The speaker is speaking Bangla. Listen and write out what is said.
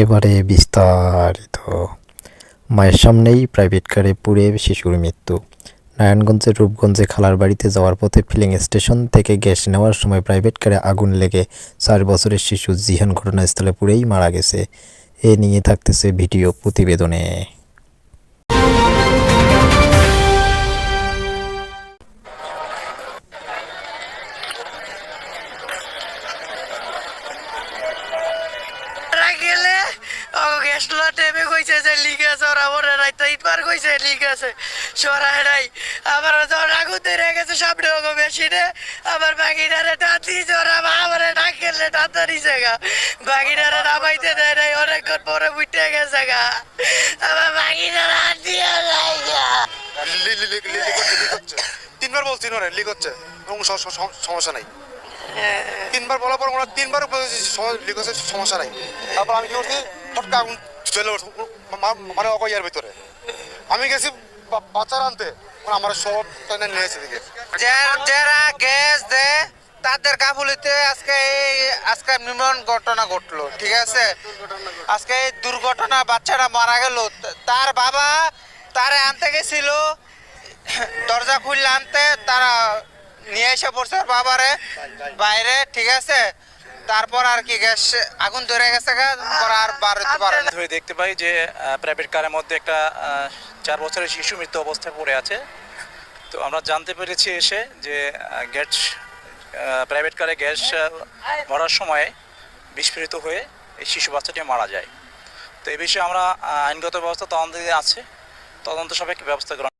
এবারে বিস্তারিত। মায়ের সামনেই প্রাইভেট কারে পুড়ে শিশুর মৃত্যু। নারায়ণগঞ্জের রূপগঞ্জে খালার বাড়িতে যাওয়ার পথে ফিলিং স্টেশন থেকে গ্যাস নেওয়ার সময় প্রাইভেট কারে আগুন লেগে চার বছরের শিশু জিহান ঘটনাস্থলে পুড়েই মারা গেছে। এ নিয়ে থাকতেছে ভিডিও প্রতিবেদনে। ও গেছলো কইছে যে লিক আছে ওরা ওরা নাই। তো ইটবার কইছে লিক আছে। সরাই নাই আমার যখন আগুন ধরে গেছে সামনে ওগো মেশিনে আমার বাগিনারে টান দিয়েছে ওরা আমারে ডাক গেলে টান ধরিছে গা। বাগিনারে নামাইতে দেয় নাই অনেকক্ষণ পরে উঠে গেছে গা। আমার বাগিনারে হাত দিয়ে নাই গা। তিনবার বলছি ওরা লিক হচ্ছে। এবং সমস্যা নাই। তিনবার বলার পর ওরা তিনবার সম- হচ্ছে সমস্যা নাই। তারপর আমি কি করছি? ফটকা আগুন চলে মানে অকয়ার ভিতরে। আমি গেছি বাচ্চার আনতে। আমার সব টানে নিয়ে দিকে। যারা গ্যাস দেয়, তাদের কাবুলিতে আজকে এই, আজকে নির্মম ঘটনা ঘটলো, ঠিক আছে? আজকে এই দুর্ঘটনা বাচ্চাটা মারা গেল। তার বাবা তারে আনতে গেছিল, দরজা খুললে আনতে, তারা নিয়ে এসে পড়ছে বাবারে, বাইরে, ঠিক আছে? তারপর আর কি গ্যাস আগুন ধরে গেছে গা, পর আর বার হতে পারে না। হয়ে দেখতে পাই যে প্রাইভেট কারের মধ্যে একটা চার বছরের শিশু মৃত্যু অবস্থায় পড়ে আছে। তো আমরা জানতে পেরেছি এসে যে গ্যাস প্রাইভেট কারে গ্যাস ভরার সময় বিস্ফোরিত হয়ে এই শিশু বাচ্চাটি মারা যায়। তো এই বিষয়ে আমরা আইনগত ব্যবস্থা তদন্ত আছে। তদন্ত সাপেক্ষে ব্যবস্থা গ্রহণ